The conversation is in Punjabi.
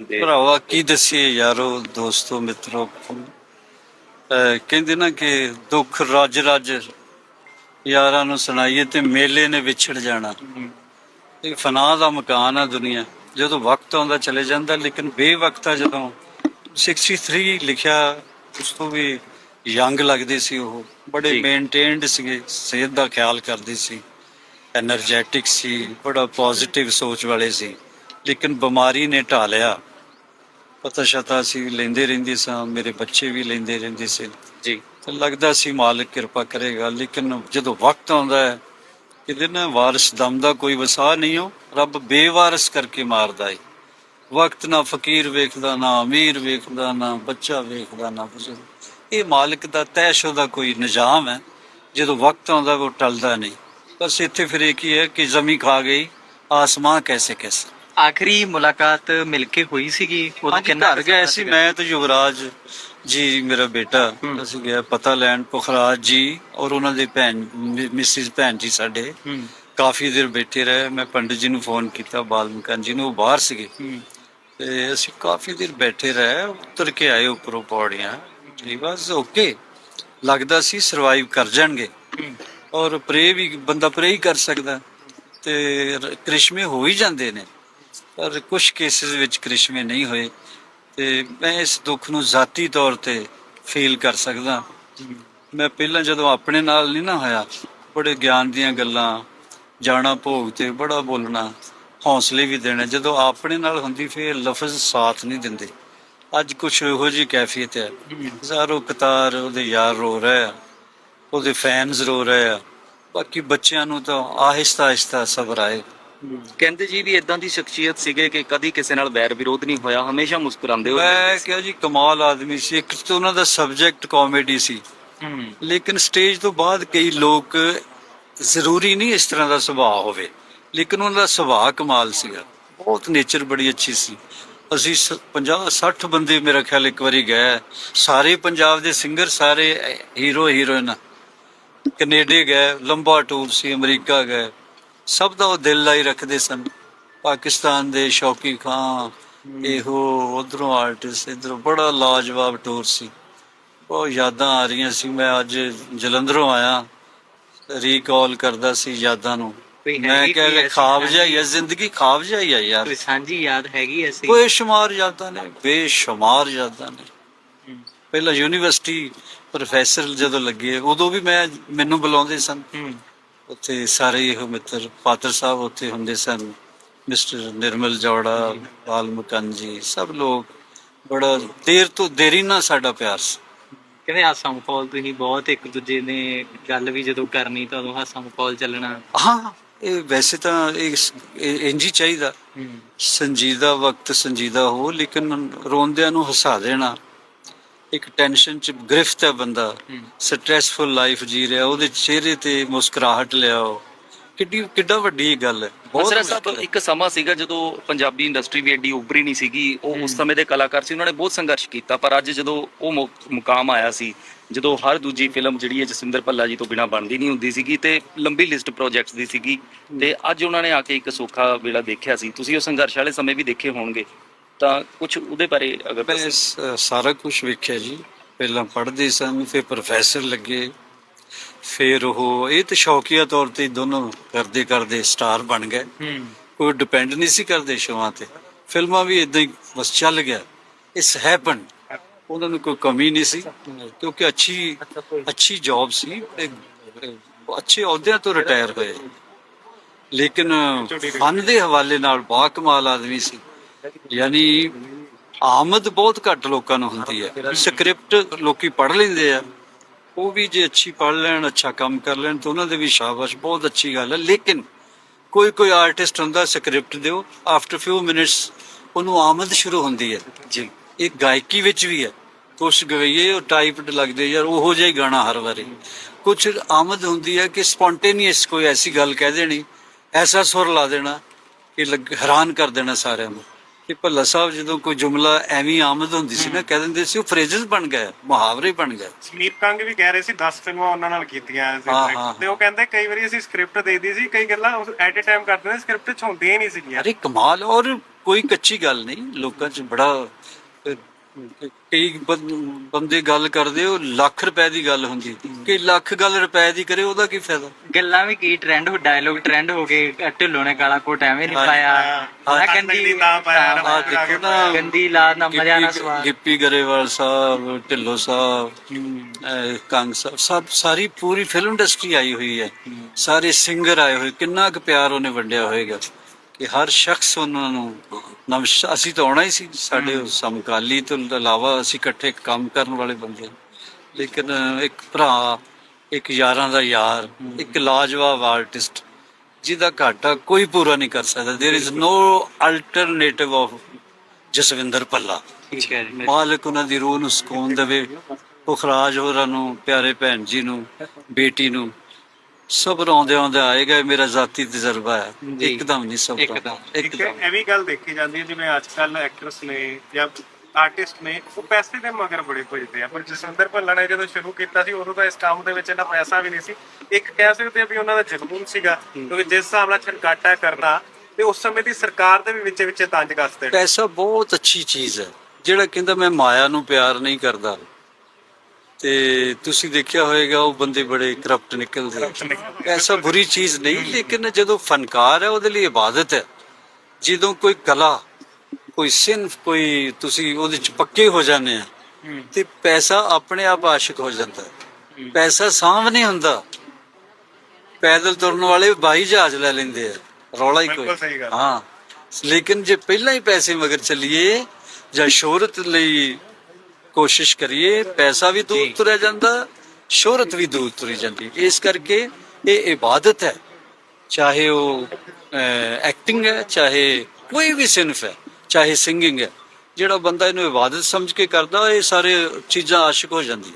ਭਰਾਵਾ ਕੀ ਦਸੀਏ ਯਾਰੋ ਦੋਸਤੋ ਮਿੱਤਰੋ ਕਹਿੰਦੇ ਨਾ ਕਿ ਦੁੱਖ ਰਜ ਰਜ ਯਾਰਾਂ ਨੂੰ ਸੁਣਾਈਏ ਤੇ ਮੇਲੇ ਨੇ ਵਿਛੜ ਜਾਣਾ। ਇਹ ਫਨਾ ਦਾ ਮਕਾਨ ਆ ਦੁਨੀਆ। ਜਦੋਂ ਵਕਤ ਆਉਂਦਾ ਚਲੇ ਜਾਂਦਾ ਲੇਕਿਨ ਬੇਵਕਤਾ ਜਦੋਂ 63 ਲਿਖਿਆ ਉਸ ਤੋਂ ਵੀ ਯੰਗ ਲੱਗਦੇ ਸੀ ਉਹ। ਬੜੇ ਮੇਨਟੇਨਡ ਸੀਗੇ ਸਿਹਤ ਦਾ ਖਿਆਲ ਕਰਦੇ ਸੀ। એનર્ਜੈਟਿਕ ਸੀ ਬੜਾ ਪੋਜ਼ਿਟਿਵ ਸੋਚ ਵਾਲੇ ਸੀ। ਲੇਕਿਨ ਬਿਮਾਰੀ ਨੇ ਢਾਲਿਆ ਪਤਾ ਸ਼ਤਾ ਸੀ ਲੈਂਦੇ ਰਹਿੰਦੇ ਸਾਂ ਮੇਰੇ ਬੱਚੇ ਵੀ ਲੈਂਦੇ ਰਹਿੰਦੇ ਸੀ। ਜੀ। ਤੇ ਲੱਗਦਾ ਸੀ ਮਾਲਕ ਕਿਰਪਾ ਕਰੇਗਾ ਲੇਕਿਨ ਜਦੋਂ ਵਕਤ ਆਉਂਦਾ ਹੈ ਕਿਤੇ ਨਾ ਵਾਰਿਸ ਦਮ ਦਾ ਕੋਈ ਵਸਾ ਨਹੀਂ ਹੋ ਰੱਬ ਬੇਵਾਰਿਸ ਕਰਕੇ ਮਾਰਦਾ ਏ। ਵਕਤ ਨਾ ਫਕੀਰ ਵੇਖਦਾ ਨਾ ਅਮੀਰ ਵੇਖਦਾ ਨਾ ਬੱਚਾ ਵੇਖਦਾ ਨਾ ਬਜ਼ੁਰਗ। ਇਹ ਮਾਲਕ ਦਾ ਤੈਸ਼ੋ ਦਾ ਕੋਈ ਨਿਜ਼ਾਮ ਹੈ ਜਦੋਂ ਵਕਤ ਆਉਂਦਾ ਉਹ ਟਲਦਾ ਨਹੀਂ। ਬਸ ਇੱਥੇ ਫਿਰ ਇੱਕ ਹੀ ਹੈ ਕਿ ਜ਼ਮੀ ਖਾ ਗਈ ਆਸਮਾਂ ਕੈਸੇ ਕੈਸੇ ਆਖਰੀ ਮੁਲਾਕਾਤ ਮਿਲ ਕੇ ਹੋਈ ਸੀਗੀ? ਉਦੋਂ ਕਿੰਨਾ ਘਰ ਗਏ ਸੀ ਮੈਂ ਤੇ ਯੁਵਰਾਜ ਜੀ ਮੇਰਾ ਬੇਟਾ। ਅਸੀਂ ਗਏ ਪਤਾ ਲੈਣ ਪੁਖਰਾਜ ਜੀ ਔਰ ਉਹਨਾਂ ਦੇ ਭੈਣ ਮਿਸਿਸ ਭੈਣ ਜੀ ਸਾਡੇ। ਕਾਫੀ ਦੇਰ ਬੈਠੇ ਰਹੇ। ਮੈਂ ਪੰਡਿਤ ਜੀ ਨੂੰ ਫੋਨ ਕੀਤਾ ਬਾਲਮਕਾਨ ਜੀ ਨੂੰ ਉਹ ਬਾਹਰ ਸੀਗੇ। ਤੇ ਅਸੀਂ ਕਾਫੀ ਦੇਰ ਬੈਠੇ ਰਹੇ ਉਤਰ ਕੇ ਆਏ ਉੱਪਰੋਂ ਪੌੜੀਆਂ। ਜੀ ਬਸ ਓਕੇ। ਲੱਗਦਾ ਸੀ ਸਰਵਾਈਵ ਕਰ ਜਾਣਗੇ। ਔਰ ਪ੍ਰੇ ਵੀ ਬੰਦਾ ਪ੍ਰੇ ਹੀ ਕਰ ਸਕਦਾ। ਤੇ ਕ੍ਰਿਸ਼ਮੇ ਹੋ ਹੀ ਜਾਂਦੇ ਨੇ। ਪਰ ਕੁਝ ਕੇਸਿਸ ਵਿੱਚ ਕ੍ਰਿਸ਼ਮੇ ਨਹੀਂ ਹੋਏ ਤੇ ਮੈਂ ਇਸ ਦੁੱਖ ਨੂੰ ਜ਼ਾਤੀ ਤੌਰ ਤੇ ਫੀਲ ਕਰ ਸਕਦਾ। ਮੈਂ ਪਹਿਲਾਂ ਜਦੋਂ ਆਪਣੇ ਨਾਲ ਨਹੀਂ ਨਾ ਹੋਇਆ, ਬੜੇ ਗਿਆਨ ਦੀਆਂ ਗੱਲਾਂ, ਜਾਣਾ ਭੋਗ ਤੇ ਬੜਾ ਬੋਲਣਾ, ਹੌਸਲੇ ਵੀ ਦੇਣੇ, ਜਦੋਂ ਆਪਣੇ ਨਾਲ ਹੁੰਦੀ ਫਿਰ ਲਫ਼ਜ਼ ਸਾਥ ਨਹੀਂ ਦਿੰਦੇ। ਅੱਜ ਕੁਝ ਇਹੋ ਜਿਹੀ ਕੈਫੀਅਤ ਹੈ। ਹਜ਼ਾਰੋਂ ਕਤਾਰ ਉਹਦੇ ਯਾਰ ਰੋ ਰਹੇ ਆ, ਉਹਦੇ ਫੈਨਸ ਰੋ ਰਹੇ ਆ, ਬਾਕੀ ਬੱਚਿਆਂ ਨੂੰ ਤਾਂ ਆਹਿਸਤਾ ਆਹਿਸਤਾ ਸਬਰ ਆਏ ਕਹਿੰਦੇ ਜੀ ਵੀ ਇਦਾਂ ਦੀ ਸ਼ਖਸੀਅਤ ਸੀਗੇ ਕਿ ਕਦੀ ਕਿਸੇ ਨਾਲ ਵੈਰ ਵਿਰੋਧ ਨਹੀਂ ਹੋਇਆ ਹਮੇਸ਼ਾ ਮੁਸਕਰਾਉਂਦੇ ਹੋ ਮੈਂ ਕਿਹਾ ਜੀ ਕਮਾਲ ਆਦਮੀ ਸੀ। ਇੱਕ ਤਾਂ ਉਹਨਾਂ ਦਾ ਸਬਜੈਕਟ ਕਾਮੇਡੀ ਸੀ। ਲੇਕਿਨ ਸਟੇਜ ਤੋਂ ਬਾਅਦ ਕਈ ਲੋਕ ਜ਼ਰੂਰੀ ਨਹੀਂ ਇਸ ਤਰ੍ਹਾਂ ਦਾ ਸੁਭਾਅ ਹੋਵੇ। ਲੇਕਿਨ ਉਹਨਾਂ ਦਾ ਸੁਭਾਅ ਕਮਾਲ ਸੀਗਾ। ਬਹੁਤ ਨੇਚਰ ਬੜੀ ਅੱਛੀ ਸੀ। ਅਸੀਂ 50 60 ਬੰਦੇ ਮੇਰਾ ਖਿਆਲ ਇੱਕ ਵਾਰੀ ਗਏ। ਸਾਰੇ ਪੰਜਾਬ ਦੇ ਸਿੰਗਰ ਸਾਰੇ ਹੀਰੋ ਹੀਰੋਇਨ ਕੈਨੇਡਾ ਗਏ ਲੰਬਾ ਟੂਰ ਸੀ ਅਮਰੀਕਾ ਗਏ। ਸਭ ਦਾ ਉਹ ਦਿਲ ਲਾਈ ਰੱਖਦੇ ਸਨ। ਪਾਕਿਸਤਾਨ ਦੇ ਸ਼ੌਕੀ ਖਾਂ ਇਹੋ ਉਧਰੋਂ ਆਰਟਿਸਟ ਇਧਰੋਂ ਬੜਾ ਲਾਜਵਾਬ ਟੂਰ ਸੀ। ਉਹ ਯਾਦਾਂ ਆ ਰਹੀਆਂ ਸੀ। ਮੈਂ ਅੱਜ ਜਲੰਧਰੋਂ ਆਇਆ ਰੀਕਾਲ ਕਰਦਾ ਸੀ ਯਾਦਾਂ ਨੂੰ। ਮੈਂ ਕਿਹਾ ਐਸੀ ਖਾਬ? ਜਾਈ ਹੈ ਜ਼ਿੰਦਗੀ ਖਾਬ ਜਾਈ ਹੈ ਯਾਰ। ਕੋਈ ਸਾਂਝੀ ਯਾਦ ਹੈਗੀ ਐਸੀ? ਬੇਸ਼ੁਮਾਰ ਯਾਦਾਂ ਨੇ ਬੇਸ਼ੁਮਾਰ ਯਾਦਾਂ ਨੇ। ਪਹਿਲਾਂ ਯੂਨੀਵਰਸਿਟੀ ਪ੍ਰੋਫੈਸਰ ਜਦੋਂ ਲੱਗੇ ਉਦੋਂ ਵੀ ਮੈਂ ਮੈਨੂੰ ਬੁਲਾਉਂਦੇ ਸਨ। ਉੱਥੇ ਸਾਰੇ ਇਹੋ ਮਿੱਤਰ ਪਾਤਰ ਸਾਹਿਬ ਉੱਥੇ ਹੁੰਦੇ ਸਨ ਮਿਸਟਰ ਨਿਰਮਲ ਜੋੜਾ ਬਾਲਮਕਨ ਜੀ ਸਭ ਲੋਕ ਬੜਾ ਦੇਰ ਤੋਂ ਦੇਰੀ ਨਾਲ ਸਾਡਾ ਪਿਆਰ ਸੀ। ਕਹਿੰਦੇ ਹਾਸਾ ਮਖੌਲ ਤੁਸੀਂ ਬਹੁਤ ਇੱਕ ਦੂਜੇ ਨੇ ਗੱਲ ਵੀ ਜਦੋਂ ਕਰਨੀ ਤਾਂ ਉਦੋਂ ਹਾਸਾ ਮਖੌਲ ਚੱਲਣਾ। ਹਾਂ ਇਹ ਵੈਸੇ ਤਾਂ ਇੰਝ ਹੀ ਚਾਹੀਦਾ। ਸੰਜੀਦਾ ਵਕਤ ਸੰਜੀਦਾ ਹੋ ਲੇਕਿਨ ਰੋਂਦਿਆਂ ਨੂੰ ਹਸਾ ਦੇਣਾ। ਇੱਕ ਟੈਨਸ਼ਨ ਚ ਗ੍ਰਿਫਤ ਹੈ ਬੰਦਾ। ਸਟ੍ਰੈਸਫੁਲ ਲਾਈਫ ਜੀ ਰਿਹਾ ਉਹਦੇ ਚਿਹਰੇ ਤੇ ਮੁਸਕਰਾਹਟ ਲਿਆਓ ਕਿੱਡੀ ਕਿੱਡਾ ਵੱਡੀ ਗੱਲ ਹੈ। ਮੁਸ਼ਕਿਲ ਸਾਹਿਬ। ਇੱਕ ਸਮਾਂ ਸੀਗਾ ਜਦੋਂ ਪੰਜਾਬੀ ਇੰਡਸਟਰੀ ਵੀ ਐਡੀ ਉੱਭਰੀ ਨਹੀਂ ਸੀਗੀ। ਉਹ ਉਸ ਸਮੇਂ ਦੇ ਕਲਾਕਾਰ ਸੀ ਉਹਨਾਂ ਨੇ ਬਹੁਤ ਸੰਘਰਸ਼ ਕੀਤਾ ਪਰ ਅੱਜ ਜਦੋਂ ਉਹ ਮੁਕਾਮ ਆਇਆ ਸੀ ਜਦੋਂ ਹਰ ਦੂਜੀ ਫਿਲਮ ਜਿਹੜੀ ਹੈ ਜਸਿੰਦਰ ਭੱਲਾ ਜੀ ਤੋਂ ਬਿਨਾ ਬਣਦੀ ਨਹੀਂ ਹੁੰਦੀ ਸੀਗੀ ਤੇ ਲੰਬੀ ਲਿਸਟ ਪ੍ਰੋਜੈਕਟਸ ਦੀ ਸੀਗੀ ਤੇ ਅੱਜ ਉਹਨਾਂ ਨੇ ਆ ਕੇ ਇੱਕ ਸੌਖਾ ਵੇਲਾ ਦੇਖਿਆ ਸੀ। ਤੁਸੀਂ ਉਹ ਸੰਘਰਸ਼ ਵਾਲੇ ਸਮੇਂ ਵੀ ਦੇਖੇ ਹੋਣਗੇ। ਤਾਂ ਕੁਝ ਉਹਦੇ ਬਾਰੇ ਅਗਰ ਮੈਂ। ਸ- ਸਾਰਾ ਕੁਝ ਵੇਖਿਆ ਜੀ। ਪਹਿਲਾਂ ਪੜ੍ਹਦੇ ਸਨ ਫਿਰ ਪ੍ਰੋਫੈਸਰ ਲੱਗੇ। ਫਿਰ ਉਹ ਇਹ ਤੇ ਸ਼ੌਕੀਆ ਤੌਰ ਤੇ ਦੋਨੋਂ ਕਰਦੇ ਕਰਦੇ ਸਟਾਰ ਬਣ ਗਏ। ਹੂੰ। ਕੋਈ ਡਿਪੈਂਡ ਨਹੀਂ ਸੀ ਕਰਦੇ ਸ਼ੋਆਂ ਤੇ। ਫਿਲਮਾਂ ਵੀ ਇਦਾਂ ਹੀ ਬਸ ਚੱਲ ਗਿਆ। ਇਟਸ ਹੈਪਨ ਉਹਨਾਂ ਨੂੰ ਕੋਈ ਕਮੀ ਨਹੀਂ ਸੀ। ਕਿਉਂਕਿ ਅੱਛੀ ਅੱਛੀ ਜੌਬ ਸੀ। ਇਹ ਅੱਛੇ ਅਹੁਦਿਆਂ ਤੋਂ ਰਿਟਾਇਰ ਹੋਏ। ਲੇਕਿਨ ਫਨ ਦੇ ਹਵਾਲੇ ਨਾਲ ਬਾ ਕਮਾਲ ਆਦਮੀ ਸੀ। ਯਾਨੀ ਆਮਦ ਬਹੁਤ ਘੱਟ ਲੋਕਾਂ ਨੂੰ ਹੁੰਦੀ ਹੈ। ਸਕ੍ਰਿਪਟ ਲੋਕੀ ਪੜ੍ਹ ਲੈਂਦੇ ਆ, ਉਹ ਵੀ ਜੇ ਅੱਛੀ ਪੜ੍ਹ ਲੈਣ, ਅੱਛਾ ਕੰਮ ਕਰ ਲੈਣ, ਤਾਂ ਉਹਨਾਂ ਦੇ ਵੀ ਸ਼ਾਬਾਸ਼, ਬਹੁਤ ਅੱਛੀ ਗੱਲ ਹੈ। ਲੇਕਿਨ ਕੋਈ ਕੋਈ ਆਰਟਿਸਟ ਹੁੰਦਾ, ਸਕ੍ਰਿਪਟ ਦਿਓ ਆਫਟਰ ਫਿਊ ਮਿੰਟਸ ਉਹਨੂੰ ਆਮਦ ਸ਼ੁਰੂ ਹੁੰਦੀ ਹੈ। ਜੀ ਇਹ ਗਾਇਕੀ ਵਿੱਚ ਵੀ ਹੈ। ਕੁਛ ਗਵਈਏ, ਉਹ ਟਾਈਪਡ ਲੱਗਦੇ ਯਾਰ, ਉਹੋ ਜਿਹਾ ਹੀ ਗਾਣਾ ਹਰ ਵਾਰੀ। ਕੁਛ ਆਮਦ ਹੁੰਦੀ ਹੈ ਕਿ ਸਪੌਂਟੇਨੀਅਸ ਕੋਈ ਐਸੀ ਗੱਲ ਕਹਿ ਦੇਣੀ, ਐਸਾ ਸੁਰ ਲਾ ਦੇਣਾ, ਕਿ ਲੱਗ- ਹੈਰਾਨ ਕਰ ਦੇਣਾ ਸਾਰਿਆਂ ਨੂੰ। ਕਿ ਭੱਲਾ ਸਾਹਿਬ ਜਦੋਂ ਕੋਈ ਜੁਮਲਾ ਐਵੇਂ ਆਮਦ ਹੁੰਦੀ ਸੀ ਨਾ ਕਹਿ ਦਿੰਦੇ ਸੀ ਉਹ ਫਰੇਜ਼ਸ ਬਣ ਗਏ ਮੁਹਾਵਰੇ ਬਣ ਗਏ ਸਮੀਰ ਕੰਗ ਵੀ ਕਹਿ ਰਹੇ ਸੀ 10 ਫਿਲਮਾਂ ਉਹਨਾਂ ਨਾਲ ਕੀਤੀਆਂ ਸੀ। ਤੇ ਉਹ ਕਹਿੰਦੇ ਕਈ ਵਾਰੀ ਅਸੀਂ ਸਕ੍ਰਿਪਟ ਦੇਈਦੀ ਸੀ ਕਈ ਗੱਲਾਂ ਐਟ ਅ ਟਾਈਮ ਕਰਦੇ ਨੇ ਸਕ੍ਰਿਪਟ ਚ ਹੁੰਦੀਆਂ ਹੀ ਨਹੀਂ ਸੀਗੀਆਂ। ਅਰੇ ਕਮਾਲ ਔਰ ਕੋਈ ਕੱਚੀ ਗੱਲ ਨਹੀਂ ਲੋਕਾਂ 'ਚ ਬੜਾ ਕਈ ਬੰ- ਬੰਦੇ ਗੱਲ ਕਰਦੇ ਉਹ ਲੱਖ ਰੁਪਏ ਦੀ ਗੱਲ ਹੁੰਦੀ ਕਿ ਲੱਖ ਗੱਲ ਰੁਪਏ ਦੀ ਕਰੇ ਉਹਦਾ ਕੀ ਫਾਇਦਾ? ਗੱਲਾਂ ਵੀ ਕੀ ਟ੍ਰੈਂਡ ਹੋ ਡਾਇਲੋਗ ਟ੍ਰੈਂਡ ਹੋ ਗਏ ਅ, ਢਿੱਲੋਂ ਨੇ ਕਾਲਾ ਕੋਟ ਐਵੇਂ ਨਹੀਂ ਪਾਇਆ। ਹਾਂ, ਮੈਂ ਗੰਦੀ ਤਾਂ ਪਾਇਆ ਨਾ, ਆ ਦੇਖੋ ਨਾ ਗੰਦੀ ਲਾ ਨਾ ਮਜ਼ਾ ਨਾ ਗਿੱਪੀ- ਸਵਾਦ। ਗਿੱਪੀ ਗਰੇਵਾਲ ਸਾਹਿਬ ਢਿੱਲੋਂ ਸਾਹਿਬ ਅਹ, ਕੰਗ ਸਾਹਿਬ ਸਭ ਸਾਰੀ ਪੂਰੀ ਫਿਲਮ ਇੰਡਸਟਰੀ ਆਈ ਹੋਈ ਹੈ। ਸਾਰੇ ਸਿੰਗਰ ਆਏ ਹੋਏ ਕਿੰਨਾ ਕੁ ਪਿਆਰ ਉਹਨੇ ਵੰਡਿਆ ਹੋਏਗਾ। ਕਿ ਹਰ ਸ਼ਖਸ ਉਹਨਾਂ ਨੂੰ ਨਮਸਕਾਰ ਅਸੀਂ ਤਾਂ ਆਉਣਾ ਹੀ ਸੀ ਸਾਡੇ ਸਮਕਾਲੀ ਤੋਂ ਇਲਾਵਾ ਅਸੀਂ ਇਕੱਠੇ ਕੰਮ ਕਰਨ ਵਾਲੇ ਬੰਦੇ ਹਾਂ। ਲੇਕਿਨ ਇੱਕ ਭਰਾ ਇੱਕ ਯਾਰਾਂ ਦਾ ਯਾਰ ਇੱਕ ਲਾਜਵਾਬ ਆਰਟਿਸਟ ਜਿਹਦਾ ਘਾਟਾ ਕੋਈ ਪੂਰਾ ਨਹੀਂ ਕਰ ਸਕਦਾ there is no alternative of Jaswinder Palla ਠੀਕ ਹੈ ਜੀ ਮਾਲਕ ਉਹਨਾਂ ਦੀ ਰੂਹ ਨੂੰ ਸਕੂਨ ਦੇਵੇ ਪੁਖਰਾਜ ਹੋਰਾਂ ਨੂੰ ਪਿਆਰੇ ਭੈਣ ਜੀ ਨੂੰ ਬੇਟੀ ਨੂੰ ਸਬਰ ਆਉਂਦੇ ਆਉਂਦੇ ਆਏਗਾ ਇਹ ਮੇਰਾ ਜ਼ਾਤੀ ਤਜਰਬਾ ਹੈ। ਜੀ। ਇੱਕਦਮ ਨਹੀਂ ਸਬਰ ਇੱਕਦਮ। ਇੱਕ ਇੱਕਦਮ ਇਹ ਵੀ ਗੱਲ ਦੇਖੀ ਜਾਂਦੀ ਹੈ ਜਿਵੇਂ ਅੱਜ ਕੱਲ ਐਕਟਰਸ ਨੇ ਜਾਂ ਆਰਟਿਸਟ ਨੇ ਉਹ ਪੈਸੇ ਦੇ ਮਗਰ ਬੜੇ ਭਜਦੇ ਆ। ਪਰ ਜਸਵਿੰਦਰ ਭੱਲਾ ਨੇ ਜਦੋਂ ਸ਼ੁਰੂ ਕੀਤਾ ਸੀ ਉਦੋਂ ਤਾਂ ਇਸ ਕੰਮ ਦੇ ਵਿੱਚ ਇੰਨਾ ਪੈਸਾ ਵੀ ਨਹੀਂ ਸੀ। ਇੱਕ ਕਹਿ ਸਕਦੇ ਆ ਵੀ ਉਹਨਾਂ ਦਾ ਜਨੂਨ ਸੀਗਾ ਕਿਉਂਕਿ ਜਿਸ ਹਿਸਾਬ ਨਾਲ ਛਣਕਾਟਾ ਕਰਨਾ ਤੇ ਉਸ ਸਮੇਂ ਦੀ ਸਰਕਾਰ ਦੇ ਵੀ ਵਿੱਚ ਵਿੱਚ ਤੰਜ ਕੱਸਦੇ ਪੈਸਾ ਬਹੁਤ ਅੱਛੀ ਚੀਜ਼ ਹੈ। ਜਿਹੜਾ ਕਹਿੰਦਾ ਮੈਂ ਮਾਇਆ ਨੂੰ ਪਿਆਰ ਨਹੀਂ ਕਰਦਾ ਤੇ ਤੁਸੀਂ ਦੇਖਿਆ ਹੋਵੇਗਾ ਉਹ ਬੰਦੇ ਬੜੇ ਕਰਪਟ ਨਿਕਲਦੇ। ਐਸਾ ਬੁਰੀ ਚੀਜ਼ ਨਹੀਂ ਲੇਕਿਨ ਜਦੋਂ ਫਨਕਾਰ ਹੈ ਉਹਦੇ ਲਈ ਇਬਾਦਤ ਹੈ। ਜਦੋਂ ਕੋਈ ਕਲਾ ਕੋਈ ਸਿਨਫ ਕੋਈ ਤੁਸੀਂ ਉਹਦੇ ਚ ਪੱਕੇ ਹੋ ਜਾਂਦੇ ਆ ਤੇ ਪੈਸਾ ਆਪਣੇ ਆਪ ਆਸ਼ਿਕ ਹੋ ਜਾਂਦਾ ਪੈਸਾ ਨਹੀਂ ਹੁੰਦਾ। ਪੈਦਲ ਤੁਰਨ ਵਾਲੇ ਬਾਈ ਜਹਾਜ਼ ਲੈ ਲੈਂਦੇ ਆ। ਰੌਲਾ ਹੀ ਕੋਈ। ਹਾਂ। ਲੇਕਿਨ ਜੇ ਪਹਿਲਾਂ ਹੀ ਪੈਸੇ ਮਗਰ ਚੱਲੀਏ ਜਾਂ ਸ਼ੋਹਰਤ ਲਈ ਕੋਸ਼ਿਸ਼ ਕਰੀਏ ਪੈਸਾ ਵੀ ਦੂਰ ਤੁਰਿਆ ਜਾਂਦਾ ਸ਼ੋਹਰਤ ਵੀ ਦੂਰ ਤੁਰੀ ਜਾਂਦੀ। ਇਸ ਕਰਕੇ ਇਹ ਇਬਾਦਤ ਹੈ। ਚਾਹੇ ਉਹ ਐਕਟਿੰਗ ਹੈ ਚਾਹੇ ਕੋਈ ਵੀ ਸਿਨਫ ਹੈ ਚਾਹੇ ਸਿੰਗਿੰਗ ਹੈ ਜਿਹੜਾ ਬੰਦਾ ਇਹਨੂੰ ਇਬਾਦਤ ਸਮਝ ਕੇ ਕਰਦਾ ਇਹ ਸਾਰੇ ਚੀਜ਼ਾਂ ਆਸ਼ਿਕ ਹੋ ਜਾਂਦੀਆਂ।